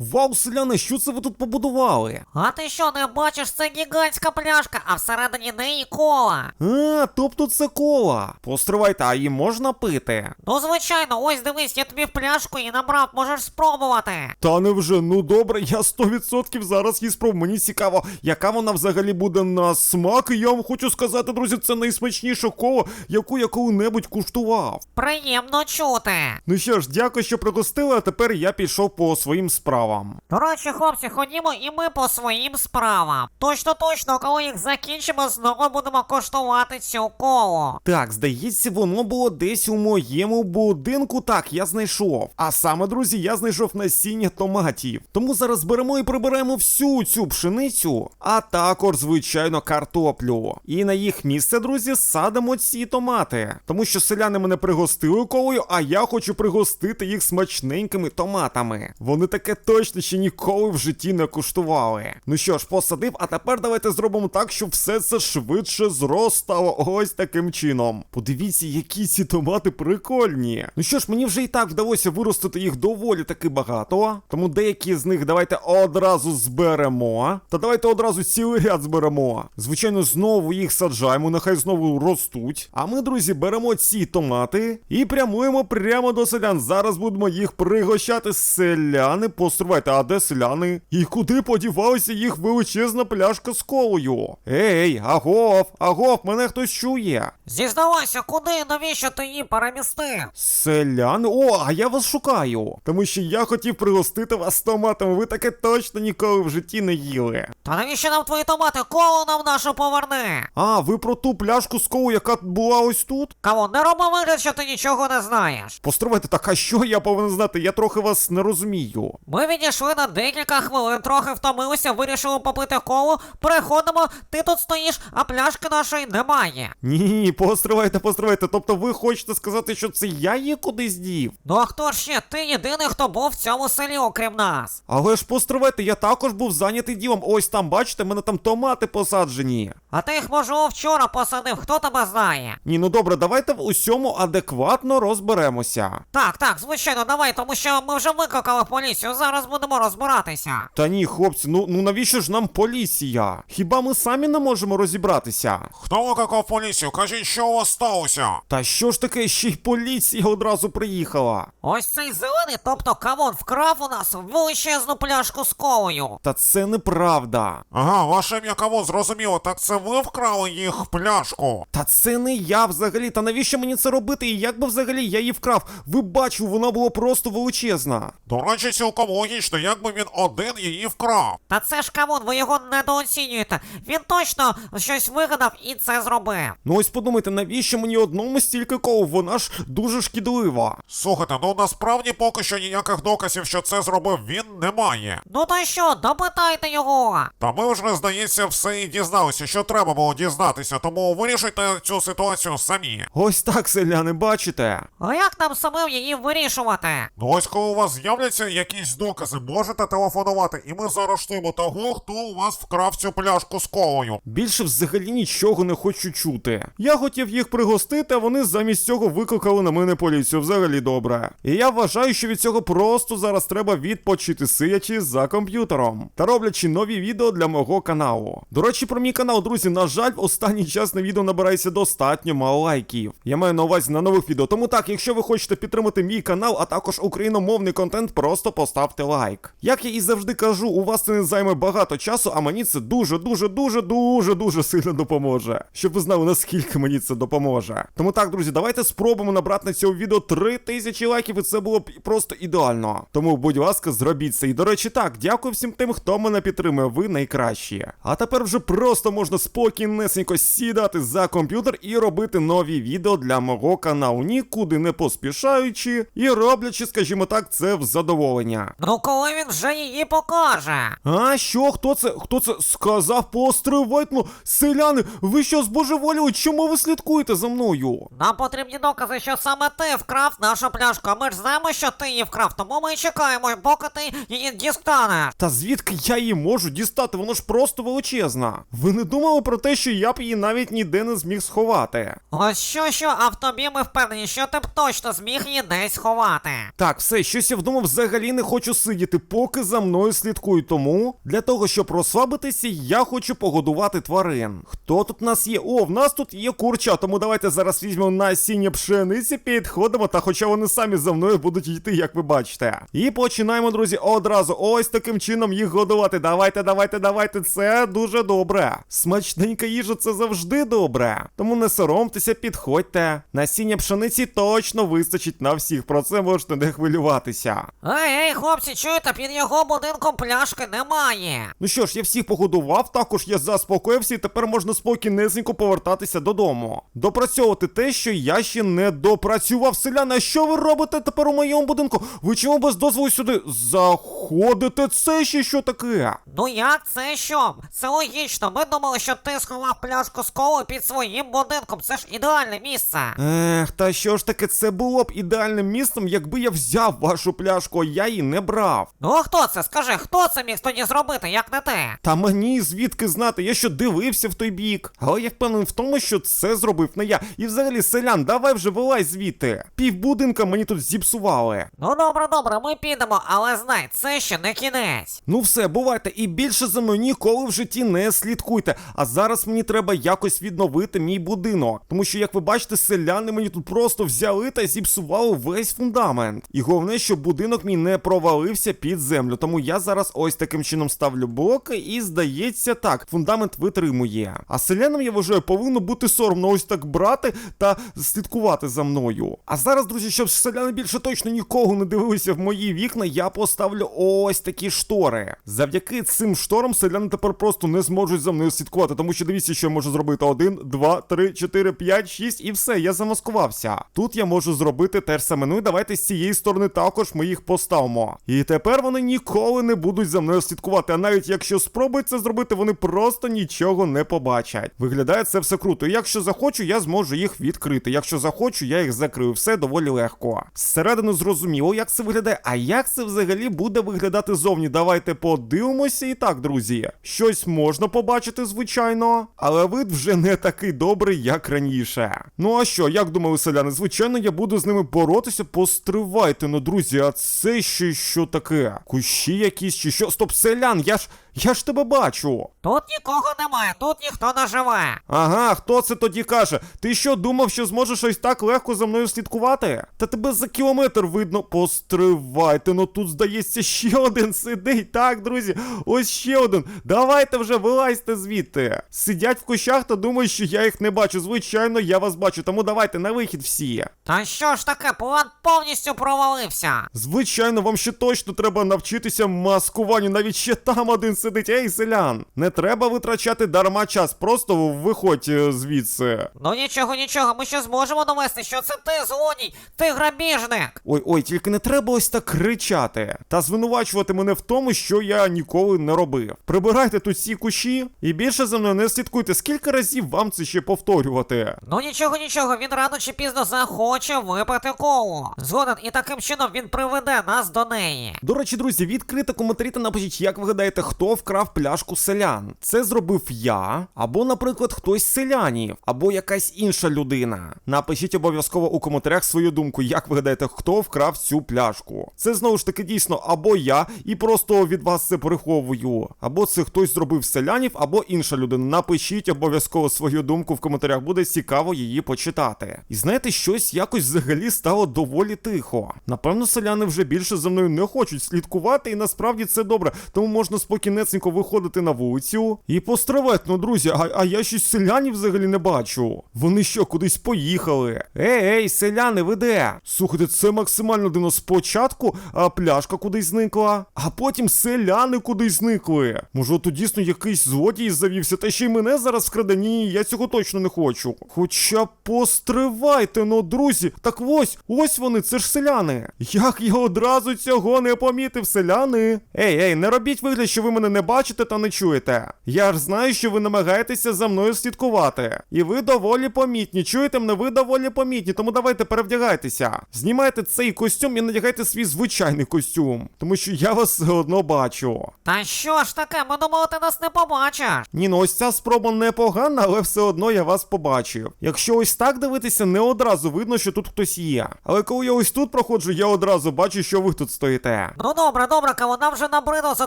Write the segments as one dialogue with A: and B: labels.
A: Вау, селяни, що це ви тут побудували?
B: А ти що, не бачиш, це гігантська пляшка, а всередині неї кола.
A: А, тобто це кола. Постривайте, а її можна пити?
B: Ну, звичайно, ось дивись, я тобі в пляшку її набрав, можеш спробувати.
A: Та невже, ну добре, я 100% зараз її спробую. Мені цікаво, яка вона взагалі буде на смак. І я вам хочу сказати, друзі, це найсмачніша кола, яку я коли-небудь куштував.
B: Приємно чути.
A: Ну що ж, дякую, що пригостили, а тепер я пішов по своїм справам.
B: До речі, хлопці, ходімо і ми по своїм справам. Точно точно, коли їх закінчимо, знову будемо коштувати цю колу.
A: Так, здається, воно було десь у моєму будинку. Так, я знайшов. А саме, друзі, я знайшов насіння томатів. Тому зараз беремо і прибираємо всю цю пшеницю, а також, звичайно, картоплю. І на їх місце, друзі, садимо ці томати. Тому що селяни мене пригостили колою, а я хочу пригостити їх смачненькими томатами. Вони таке точно ще ніколи в житті не куштували. Ну що ж, посадив, а тепер давайте зробимо так, щоб все це швидше зростало ось таким чином. Подивіться, які ці томати прикольні. Ну що ж, мені вже і так вдалося виростити їх доволі таки багато. Тому деякі з них давайте одразу зберемо. Та давайте одразу цілий ряд зберемо. Звичайно, знову їх саджаємо, нехай знову ростуть. А ми, друзі, беремо ці томати і прямуємо прямо до селян. Зараз будемо їх пригощати. Селяни, постривайте, а де селяни? І куди подівалася їх величезна пляшка з колою? Ей, агов, агов, мене хтось чує.
B: Зізнавайся, куди, навіщо ти її перемістив?
A: Селяни, о, а я вас шукаю. Тому що я хотів пригостити вас томатами. Ви таке точно ніколи в житті не їли.
B: Та навіщо нам твої томати? Колу нам нашу поверни.
A: А, ви про ту пляшку з колою, яка була ось тут?
B: Кого, не роби вигляд, що ти нічого не знаєш.
A: Постривайте, так а що я повинен знати? Я трохи вас не розумію.
B: Ми відійшли на декілька хвилин, трохи втомилися, вирішили попити колу, переходимо, ти тут стоїш, а пляшки нашої немає.
A: Ні, постривайте, постривайте. Тобто ви хочете сказати, що це я її кудись дів?
B: Ну а хто ж ще? Ти єдиний, хто був в цьому селі, окрім нас.
A: Але ж постривайте, я також був зайнятий ділом. Ось там, бачите, мене там томати посаджені.
B: А ти їх, може, вчора посадив, хто тебе знає?
A: Ні, ну добре, давайте в усьому адекватно розберемося.
B: Так, так, звичайно, давай, тому що ми вже викликали поліцію, зараз будемо розбиратися.
A: Та ні, хлопці, ну ну навіщо ж нам поліція? Хіба ми самі не можемо розібратися?
C: Хто викликав поліцію? Кажіть, що у вас сталося?
A: Та що ж таке, ще й поліція одразу приїхала?
B: Ось цей зелений, тобто кавон, вкрав у нас величезну пляшку з колою.
A: Та це неправда.
C: Ага, ваше ім'я кого зрозуміло, так це ви вкрали їх пляшку.
A: Та це не я взагалі. Та навіщо мені це робити? І як би взагалі я її вкрав? Ви бачили, вона була просто величезна.
C: До речі, цілком логічно, якби він один її вкрав.
B: Та це ж кавун, ви його недооцінюєте. Він точно щось вигадав і це зробив.
A: Ну ось подумайте, навіщо мені одному стільки кол? Вона ж дуже шкідлива.
C: Слухайте, ну насправді поки що ніяких доказів, що це зробив він, немає.
B: Ну то що, допитайте його.
C: Та ми вже, здається, все і дізналися, що треба було дізнатися, тому вирішуйте цю ситуацію самі.
A: Ось так, селяни, бачите?
B: А як нам самим її вирішувати?
C: Ну ось коли у вас з'являться якісь докази, можете телефонувати, і ми заарештуємо того, хто у вас вкрав цю пляшку з колою.
A: Більше взагалі нічого не хочу чути. Я хотів їх пригостити, а вони замість цього викликали на мене поліцію. Взагалі добре. І я вважаю, що від цього просто зараз треба відпочити, сидячи за комп'ютером та роблячи нові відео для мого каналу. До речі, про мій канал, друзі, на жаль, в останній час на відео набирається достатньо мало лайків. Я маю на увазі на нових відео. Тому так, якщо ви хочете підтримати мій канал, а також україномовний контент, просто поставте лайк. Як я і завжди кажу, у вас це не займе багато часу, а мені це дуже, дуже, дуже, дуже, дуже сильно допоможе. Щоб ви знали, наскільки мені це допоможе. Тому так, друзі, давайте спробуємо набрати на цьому відео 3000 лайків, і це було б просто ідеально. Тому, будь ласка, зробіть це. І до речі, так, дякую всім тим, хто мене підтримує. Ви найкращі. А тепер вже просто можна спокійнесенько сідати за комп'ютер і робити нові відео для мого каналу, нікуди не поспішаючи і роблячи, скажімо так, це в задоволення.
B: Ну коли він вже її покаже?
A: А що? Хто це? Хто це сказав? Постривайте, ну, селяни, ви що збожеволіли? Чому ви слідкуєте за мною?
B: Нам потрібні докази, що саме ти вкрав нашу пляшку. А ми ж знаємо, що ти її вкрав, тому ми чекаємо, поки ти її дістанеш.
A: Та звідки я її можу дістати? Вона ж просто величезна. Ви не думали про те, що я б її навіть ніде не зміг сховати.
B: Ось що що, а в тобі ми впевнені, що ти б точно зміг її десь ховати.
A: Так, все, щось я вдома взагалі не хочу сидіти, поки за мною слідкують. Тому для того, щоб розслабитися, я хочу погодувати тварин. Хто тут у нас є? О, в нас тут є курча, тому давайте зараз візьмемо насіння пшениці, підходимо, та хоча вони самі за мною будуть йти, як ви бачите. І починаємо, друзі, одразу ось таким чином їх годувати. Давайте, давайте, давайте. Це дуже добре. Смачненька їжа це завжди добре. Тому не соромтеся, підходьте. Насіння пшениці точно вистачить на всіх. Про це можете не хвилюватися.
B: Ей, ей, хлопці, чуєте, під його будинком пляшки немає.
A: Ну що ж, я всіх погодував, також я заспокоївся, і тепер можна спокійнесенько повертатися додому. Допрацьовувати те, що я ще не допрацював. Селяни, а що ви робите тепер у моєму будинку? Ви чому без дозволу сюди заходите? Це ще що таке?
B: Ну як це що? Це логічно. Ми думали, що ти сховав пляшку з колою під своїм будинком. Це ж ідеальне місце.
A: Ех, та що ж таки, це було б ідеальним містом, якби я взяв вашу пляшку, а я її не брав.
B: Ну а хто це? Скажи, хто це міг тоді зробити, як не ти?
A: Та мені звідки знати, я що дивився в той бік. Але я впевнений в тому, що це зробив не я. І взагалі, селян, давай вже вилазь звідти. Півбудинка мені тут зіпсували.
B: Ну добре, добре, ми підемо, але знай, це ще не кінець.
A: Ну все, бувайте, і більше за мною ніколи в житті не слідкуйте. А зараз мені треба якось відновити мій будинок. Тому що, як ви бачите, селяни мені тут просто взяли та зіпсували весь фундамент. І головне, щоб будинок мій не провалився під землю. Тому я зараз ось таким чином ставлю блоки, і здається, так, фундамент витримує. А селянам я вважаю, повинно бути соромно ось так брати та слідкувати за мною. А зараз, друзі, щоб селяни більше точно нікого не дивилися в мої вікна, я поставлю ось такі штори. Завдяки цим шторам селяни тепер просто не зможуть за мною слідкувати, тому що дивіться, що я можу зробити: один, два, три, чотири, п'ять, шість, і все, я замаскувався. Тут я можу зробити те ж саме. Ну і давайте з цієї сторони також ми їх поставимо. І тепер вони ніколи не будуть за мною слідкувати. А навіть якщо спробують це зробити, вони просто нічого не побачать. Виглядає це все круто. Якщо захочу, я зможу їх відкрити. Якщо захочу, я їх закрию. Все доволі легко. Зсередини зрозуміло, як це виглядає. А як це взагалі буде виглядати зовні? Давайте подивимося. І так, друзі, щось можна побачити, звичайно, але вид вже не такий добрий, як раніше. Ну а що, як думали селяни? Звичайно, я буду з ними боротися. Постривайте, ну друзі, а це ще що таке? Кущі якісь чи що? Стоп, селян, я ж я ж тебе бачу.
B: Тут нікого немає, тут ніхто не живе.
A: Ага, хто це тоді каже? Ти що думав, що зможеш ось так легко за мною слідкувати? Та тебе за кілометр видно. Постривайте, ну тут здається ще один сидить. Так, друзі, ось ще один. Давайте вже вилазьте звідти. Сидять в кущах та думають, що я їх не бачу. Звичайно, я вас бачу, тому давайте на вихід всі.
B: Та що ж таке, план повністю провалився.
A: Звичайно, вам ще точно треба навчитися маскуванню. Навіть ще там один сидить. Ей, селян, не треба витрачати дарма час, просто виходь е, звідси.
B: Ну нічого, нічого, ми ще зможемо довести, що це ти злодій, ти грабіжник.
A: Ой, ой, тільки не треба ось так кричати та звинувачувати мене в тому, що я ніколи не робив. Прибирайте тут ці кущі і більше за мною не слідкуйте. Скільки разів вам це ще повторювати?
B: Ну нічого, нічого, він рано чи пізно захоче випити колу. Згоден, і таким чином він приведе нас до неї.
A: До речі, друзі, відкрите коментарі та напишіть, як ви гадаєте, хто вкрав пляшку селян. Це зробив я, або, наприклад, хтось з селянів, або якась інша людина. Напишіть обов'язково у коментарях свою думку, як ви гадаєте, хто вкрав цю пляшку. Це знову ж таки дійсно або я і просто від вас це приховую, або це хтось зробив селянів, або інша людина. Напишіть обов'язково свою думку в коментарях, буде цікаво її почитати. І знаєте, щось якось взагалі стало доволі тихо. Напевно, селяни вже більше за мною не хочуть слідкувати, і насправді це добре. Тому можна спокійнесенько виходити на вулицю і постривати. Ну, друзі, а, а я щось селянів взагалі не бачу. Вони що, кудись поїхали? Ей, ей, селяни, ви де? Слухайте, це максимально дивно. Спочатку а, пляшка кудись зникла, а потім селяни кудись зникли. Може, тут дійсно якийсь злодій завівся, та ще й мене зараз вкраде. Ні, я цього точно не хочу. Хоча постривайте, ну, друзі, так ось, ось вони, це ж селяни. Як я одразу цього не помітив, селяни? Ей, ей, не робіть вигляд, що ви мене мене не бачите та не чуєте. Я ж знаю, що ви намагаєтеся за мною слідкувати. І ви доволі помітні. Чуєте мене, ви доволі помітні, тому давайте перевдягайтеся. Знімайте цей костюм і надягайте свій звичайний костюм, тому що я вас все одно бачу.
B: Та що ж таке, ми думали, ти нас не побачиш.
A: Ні, ну ось ця спроба непогана, але все одно я вас побачив. Якщо ось так дивитися, не одразу видно, що тут хтось є. Але коли я ось тут проходжу, я одразу бачу, що ви тут стоїте.
B: Ну добре, добре, кого нам вже набридло за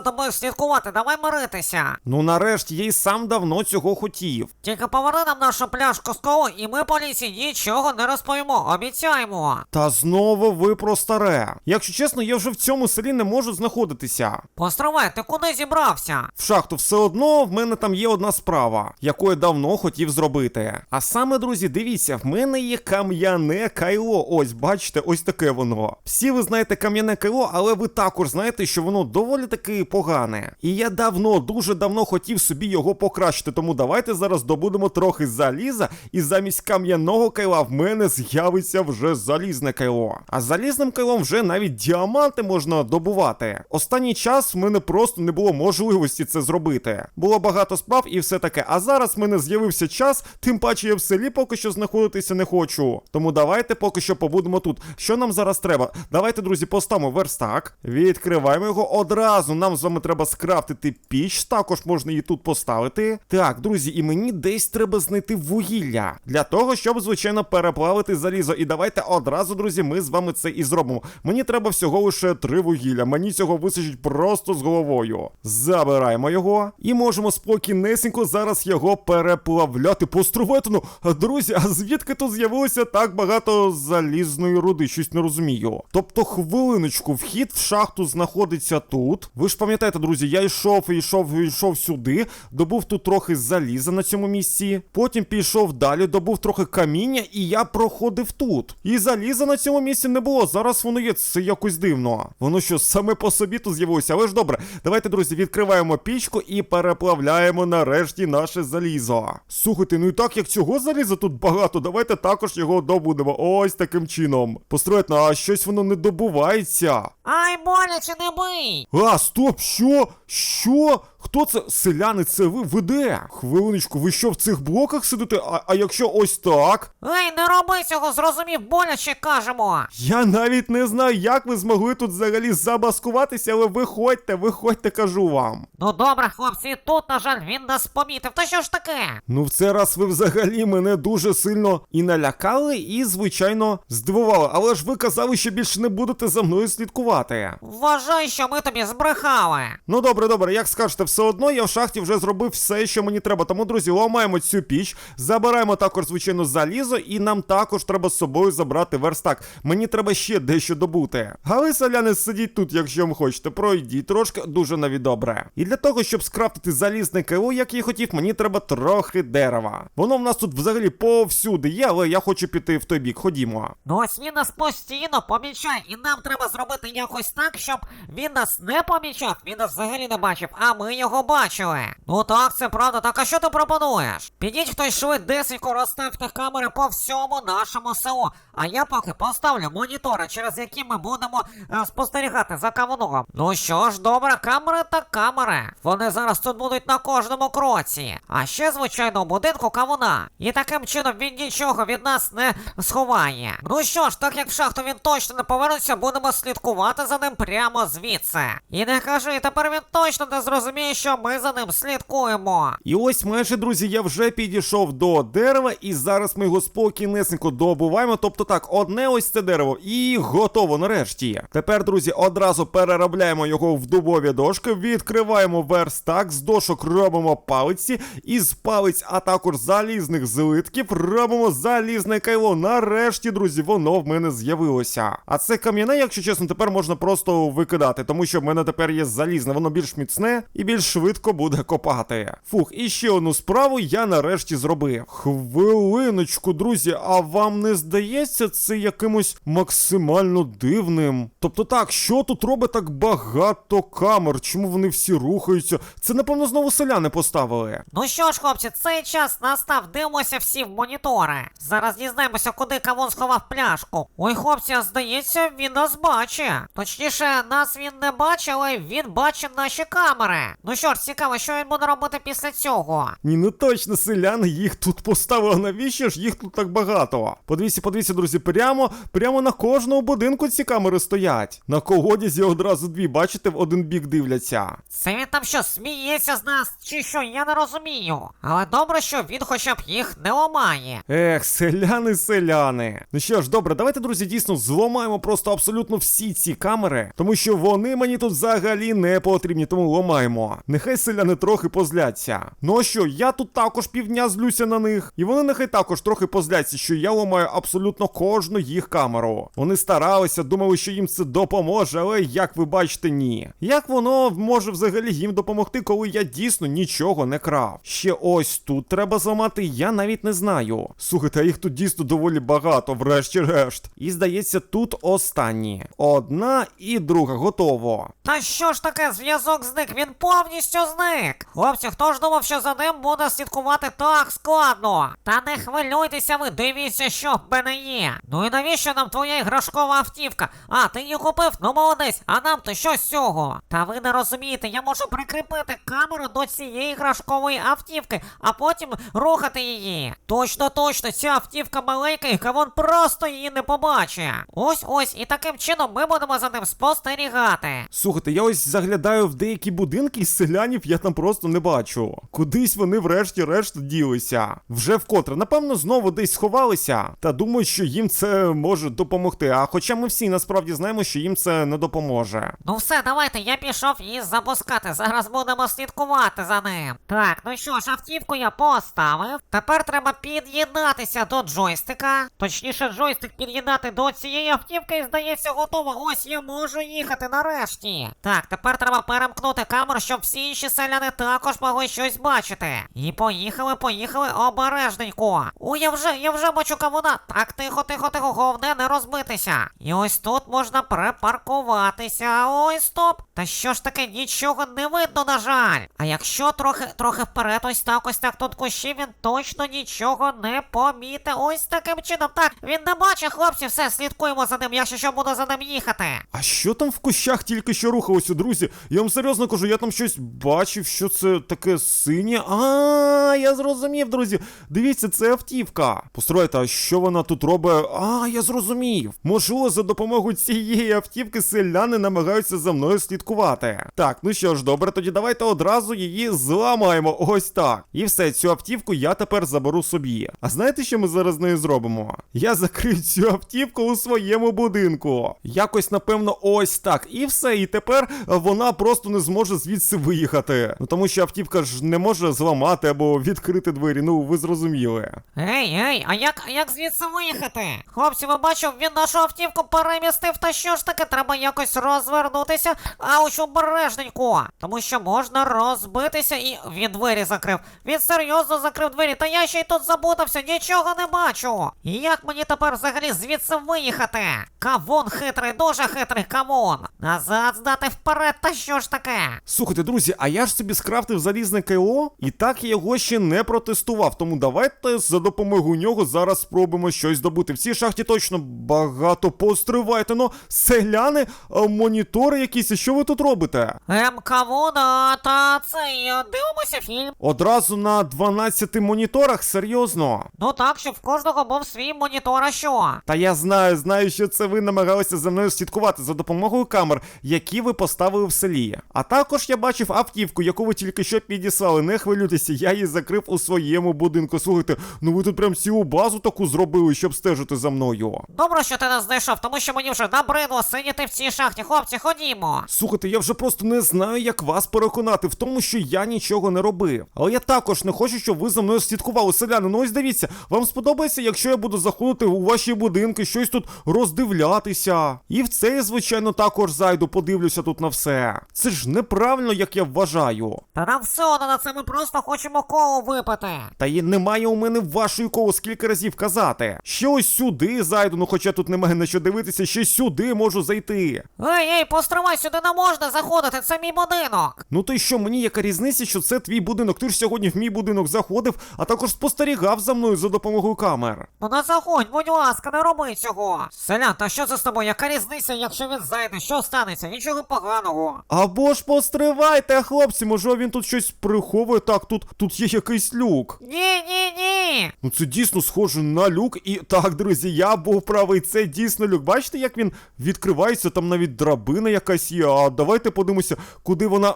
B: тобою слідкувати, давай миритися.
A: Ну нарешті я й сам давно цього хотів.
B: Тільки поверни нам нашу пляшку з колу, і ми поліції нічого не розповімо, обіцяємо.
A: Та знову ви про старе. Якщо чесно, я вже в цьому селі не можу знаходитися.
B: Постривай, ти куди зібрався?
A: В шахту все одно в мене там є одна справа, яку я давно хотів зробити. А саме, друзі, дивіться, в мене є кам'яне кайло. Ось, бачите, ось таке воно. Всі ви знаєте кам'яне кайло, але ви також знаєте, що воно доволі таки погане. І я давно, дуже давно хотів собі його покращити. Тому давайте зараз добудемо трохи заліза, і замість кам'яного кайла в мене з'явиться вже залізне кайло. А залізним кайлом вже навіть діаманти можна добувати. Останній час в мене просто не було можливості це зробити. Було багато справ і все таке. А зараз в мене з'явився час, тим паче я в селі поки що знаходитися не хочу. Тому давайте поки що побудемо тут. Що нам зараз треба? Давайте, друзі, поставимо верстак. Відкриваємо його одразу. Нам з вами треба скрафтити піч. Також можна її тут поставити. Так, друзі, і мені десь треба знайти вугілля для того, щоб звичайно переплавити залізо. І давайте одразу, друзі, ми з вами це і зробимо. Мені треба всього лише три вугілля. Мені цього вистачить просто з головою. Забираємо його і можемо спокійнесенько зараз його переплавляти. Постривайте, ну, друзі, а звідки тут з'явилося так багато залізної руди? Щось не розумію. Тобто, хвилиночку, вхід в шахту знаходиться тут. Ви ж пам'ятаєте, друзі, я йшов і йшов і йшов сюди, добув тут трохи заліза на цьому місці. Потім пішов далі, добув трохи каміння, і я проходив тут. І заліза на цьому місці не було. Зараз воно є. Це якось дивно. Воно що саме по собі тут з'явилося. Але ж добре, давайте, друзі, відкриваємо пічку і переплавляємо нарешті наше залізо. Слухайте, ну і так як цього заліза тут багато, давайте також його добудемо. Ось таким чином. Построїть, а щось воно не добувається.
B: Ай, боляче, не бий!
A: А, стоп, що? Що? Хто це? Селяни, це ви? Ви де? Хвилиночку, ви що в цих блоках сидите? А, а якщо ось так?
B: Ей, не роби цього, зрозумів, боляче кажемо.
A: Я навіть не знаю, як ви змогли тут взагалі замаскуватися, але виходьте, виходьте, кажу вам.
B: Ну добре, хлопці, тут, на жаль, він нас помітив. Та що ж таке?
A: Ну, в цей раз ви взагалі мене дуже сильно і налякали, і, звичайно, здивували. Але ж ви казали, що більше не будете за мною слідкувати.
B: Вважай, що ми тобі збрехали.
A: Ну добре, добре, як скажете, все одно я в шахті вже зробив все, що мені треба. Тому, друзі, ламаємо цю піч, забираємо також, звичайно, залізо, і нам також треба з собою забрати верстак. Мені треба ще дещо добути. А ви, селяни, сидіть тут, якщо вам хочете, пройдіть трошки, дуже навіть добре. І для того, щоб скрафтити залізне КО, як я хотів, мені треба трохи дерева. Воно в нас тут взагалі повсюди є, але я хочу піти в той бік. Ходімо.
B: Ну ось він нас постійно помічає, і нам треба зробити якось так, щоб він нас не помічав, він нас взагалі не бачив, а ми його бачили. Ну так, це правда, так а що ти пропонуєш? Підіть хтось швидесенько розставте камери по всьому нашому селу. А я поки поставлю монітори, через які ми будемо е, спостерігати за кавуном. Ну що ж, добре, камери та камери. Вони зараз тут будуть на кожному кроці. А ще, звичайно, у будинку кавуна. І таким чином він нічого від нас не сховає. Ну що ж, так як в шахту він точно не повернеться, будемо слідкувати за ним прямо звідси. І не кажи, тепер він точно не зрозуміє, що ми за ним слідкуємо.
A: І ось майже, друзі, я вже підійшов до дерева, і зараз ми його спокійнесенько добуваємо. Тобто так, одне ось це дерево, і готово нарешті. Тепер, друзі, одразу переробляємо його в дубові дошки, відкриваємо верстак, з дошок робимо палиці, із палиць, а також залізних злитків, робимо залізне кайло. Нарешті, друзі, воно в мене з'явилося. А це кам'яне, якщо чесно, тепер можна просто викидати, тому що в мене тепер є залізне, воно більш міцне і більш швидко буде копати. Фух, і ще одну справу я нарешті зробив. Хвилиночку, друзі, а вам не здається це якимось максимально дивним? Тобто так, що тут робить так багато камер? Чому вони всі рухаються? Це, напевно, знову селяни поставили.
B: Ну що ж, хлопці, цей час настав, дивимося всі в монітори. Зараз дізнаємося, куди кавун сховав пляшку. Ой, хлопці, здається, він нас бачить. Точніше, нас він не бачить, але він бачить наші камери. Ну що ж, цікаво, що він буде робити після цього.
A: Ні, ну точно, селяни їх тут поставили. Навіщо ж їх тут так багато? Подивіться, подивіться, друзі, прямо, прямо на кожному будинку ці камери стоять. На колодязі одразу дві, бачите, в один бік дивляться.
B: Це він там що, сміється з нас, чи що, я не розумію. Але добре, що він хоча б їх не ламає.
A: Ех, селяни, селяни. Ну що ж, добре, давайте, друзі, дійсно зламаємо просто абсолютно всі ці камери, тому що вони мені тут взагалі не потрібні, тому ламаємо. Нехай селяни трохи позляться. Ну а що, я тут також півдня злюся на них, і вони нехай також трохи позляться, що я ламаю абсолютно кожну їх камеру. Вони старалися, думали, що їм це допоможе, але як ви бачите, ні. Як воно може взагалі їм допомогти, коли я дійсно нічого не крав? Ще ось тут треба зламати, я навіть не знаю. Слухайте, а їх тут дійсно доволі багато, врешті-решт. І здається, тут останні. Одна і друга, готово.
B: Та що ж таке, зв'язок зник, він повністю зник. Хлопці, хто ж думав, що за ним буде слідкувати так складно? Та не хвилюйтеся ви, дивіться, що в мене є. Ну і навіщо нам твоя іграшкова автівка? А, ти її купив? Ну молодець, а нам то що з цього? Та ви не розумієте, я можу прикріпити камеру до цієї іграшкової автівки, а потім рухати її. Точно, точно, ця автівка маленька, і кавон просто її не побачить. Ось ось, і таким чином ми будемо за ним спостерігати.
A: Слухайте, я ось заглядаю в деякі будинки і селянів я там просто не бачу. Кудись вони врешті-решт ділися. Вже вкотре, напевно, знову десь сховалися. Та думаю, що їм це може допомогти. А хоча ми всі насправді знаємо, що їм це не допоможе.
B: Ну все, давайте, я пішов її запускати. Зараз будемо слідкувати за ним. Так, ну що ж, автівку я поставив. Тепер треба під'єднатися до джойстика. Точніше, джойстик під'єднати до цієї автівки і здається готово. Ось я можу їхати нарешті. Так, тепер треба перемкнути камеру, щоб всі інші селяни також могли щось бачити. І поїхали, поїхали обережненько. О, я вже, я вже бачу кавуна. Так, тихо, тихо, тихо, головне не розбитися. І ось тут можна припаркуватися. Ой, стоп. Та що ж таке, нічого не видно, на жаль. А якщо трохи, трохи вперед, ось так, ось так, тут кущі, він точно нічого не помітить. Ось таким чином. Так, він не бачить, хлопці, все, слідкуємо за ним, якщо що буду за ним їхати.
A: А що там в кущах тільки що рухалося, друзі? Я вам серйозно кажу, я там щось бачив, що це таке синє. А, я зрозумів, друзі. Дивіться, це автівка. Построїте, а що вона тут робить? А, я зрозумів. Можливо, за допомогою цієї автівки селяни намагаються за мною слідкувати. Так, ну що ж, добре, тоді давайте одразу її зламаємо. Ось так. І все, цю автівку я тепер заберу собі. А знаєте, що ми зараз з нею зробимо? Я закрию цю автівку у своєму будинку. Якось, напевно, ось так. І все. І тепер вона просто не зможе звідси виїхати. Ну тому що автівка ж не може зламати або відкрити двері. Ну ви зрозуміли.
B: Ей, ей, а як, а як звідси виїхати? Хлопці, ви бачив, він нашу автівку перемістив, та що ж таке, треба якось розвернутися, а ось обережненько. Тому що можна розбитися і він двері закрив. Він серйозно закрив двері, та я ще й тут забутався, нічого не бачу. І як мені тепер взагалі звідси виїхати? Кавун хитрий, дуже хитрий кавун. Назад здати вперед, та що ж таке?
A: Слухайте, друзі, а я ж собі скрафтив залізне КО, і так я його ще не протестував. Тому давайте за допомогою нього зараз спробуємо щось добути. В цій шахті точно багато постривайте. Ну, селяни, монітори якісь, що ви тут робите?
B: Кавуна, та цей, е, дивимося фільм.
A: Одразу на 12 моніторах, серйозно.
B: Ну так, щоб в кожного був свій монітор, а що?
A: Та я знаю, знаю, що це ви намагалися за мною слідкувати за допомогою камер, які ви поставили в селі. А також я бачив автівку, яку ви тільки що підіслали. Не хвилюйтеся, я її закрив у своєму будинку. Слухайте, ну ви тут прям цілу базу таку зробили, щоб стежити за мною.
B: Добре, що ти нас знайшов, тому що мені вже набридло сидіти в цій шахті. Хлопці, ходімо.
A: Слухайте, я вже просто не знаю, як вас переконати в тому, що я нічого не робив. Але я також не хочу, щоб ви за мною слідкували. Селяни, ну ось дивіться, вам сподобається, якщо я буду заходити у ваші будинки, щось тут роздивлятися. І в це, звичайно, також зайду, подивлюся тут на все. Це ж неправильно, як я вважаю.
B: Та нам все одно на це ми просто хочемо коло випити.
A: Та є немає у мене вашої коло скільки разів казати. Ще ось сюди зайду, ну хоча тут немає на що дивитися, ще сюди можу зайти.
B: Ей, ей, постривай, сюди не можна заходити, це мій будинок.
A: Ну то й що, мені яка різниця, що це твій будинок? Ти ж сьогодні в мій будинок заходив, а також спостерігав за мною за допомогою камер.
B: Ну не заходь, будь ласка, не роби цього. Селян, та що це з тобою? Яка різниця, якщо він зайде? Що станеться? Нічого поганого.
A: Або ж постривай. Чекайте, хлопці, може він тут щось приховує. Так, тут, тут є якийсь люк.
B: Ні, ні, ні.
A: Ну це дійсно схоже на люк. І так, друзі, я був правий. Це дійсно люк. Бачите, як він відкривається? Там навіть драбина якась є. А давайте подивимося, куди вона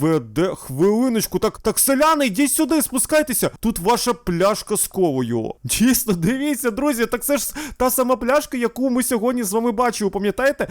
A: веде. Хвилиночку. Так, так, селяни, йдіть сюди, спускайтеся. Тут ваша пляшка з колою. Дійсно, дивіться, друзі, так це ж та сама пляшка, яку ми сьогодні з вами бачили. Пам'ятаєте?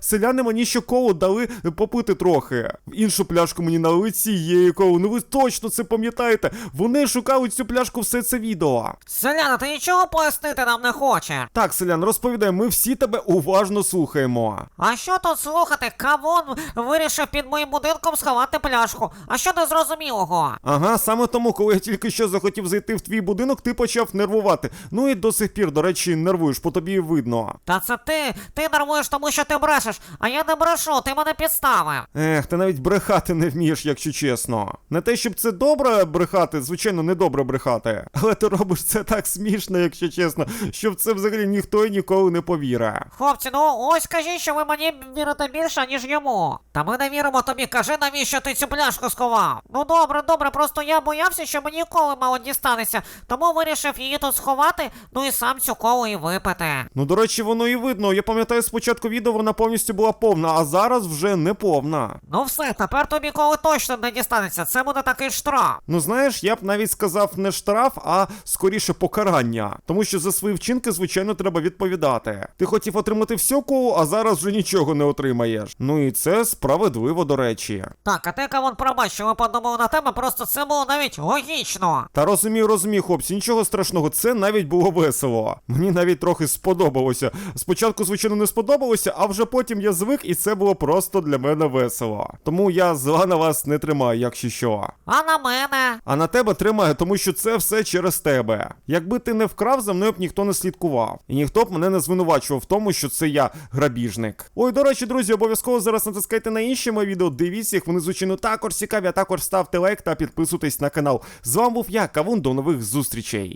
A: Селяни мені ще колу дали попити трохи. Іншу пляшку мені налили цієї коли. Ну ви точно це пам'ятаєте. Вони шукали цю пляшку все це відео.
B: Селяна, ти нічого пояснити нам не хочеш?
A: Так, селян, розповідай, ми всі тебе уважно слухаємо.
B: А що тут слухати? Кавон вирішив під моїм будинком сховати пляшку. А що незрозумілого?
A: Ага, саме тому, коли я тільки що захотів зайти в твій будинок, ти почав нервувати. Ну і до сих пір, до речі, нервуєш, по тобі видно.
B: Та це ти, ти нервуєш, тому що ти брешеш, а я не брешу, ти мене підставив.
A: Ех, ти навіть брехати не вмієш, якщо чесно. Не те, щоб це добре брехати, звичайно, не добре брехати. Але ти робиш це так смішно, якщо чесно, що в це взагалі ніхто і ніколи не повіре.
B: Хлопці, ну ось скажіть, що ви мені вірите більше, ніж йому. Та ми не віримо тобі, кажи, навіщо ти цю пляшку сховав. Ну добре, добре, просто я боявся, що мені коли мало дістанеться, тому вирішив її тут сховати, ну і сам цю колу і випити.
A: Ну, до речі, воно і видно. Я пам'ятаю, спочатку відео вона повністю була повна, а зараз вже не повна.
B: Ну все, тепер тобі коли точно не дістанеться, це буде такий штраф.
A: Ну знаєш, я б навіть сказав не штраф, а скоріше покарання. Тому що за свої вчинки, звичайно, треба відповідати. Ти хотів отримати всю колу, а зараз вже нічого не отримаєш. Ну і це справедливо, до речі.
B: Так, а ти кавон пробач, що ми подумали на тебе, просто це було навіть логічно.
A: Та розумію, розумію, хлопці, нічого страшного, це навіть було весело. Мені навіть трохи сподобалося. Спочатку, звичайно, не сподобалося, а вже потім я звик, і це було просто для мене весело. Тому я зла на вас не тримаю, якщо що.
B: А на мене.
A: А на тебе тримаю, тому що це все через тебе. Якби ти не вкрав, за мною б ніхто не слідкував. І ніхто б мене не звинувачував в тому, що це я грабіжник. Ой, до речі, друзі, обов'язково зараз натискайте на інші мої відео. Дивіться їх, вони звичайно також цікаві, а також ставте лайк та підписуйтесь на канал. З вами був я, Кавун, до нових зустрічей.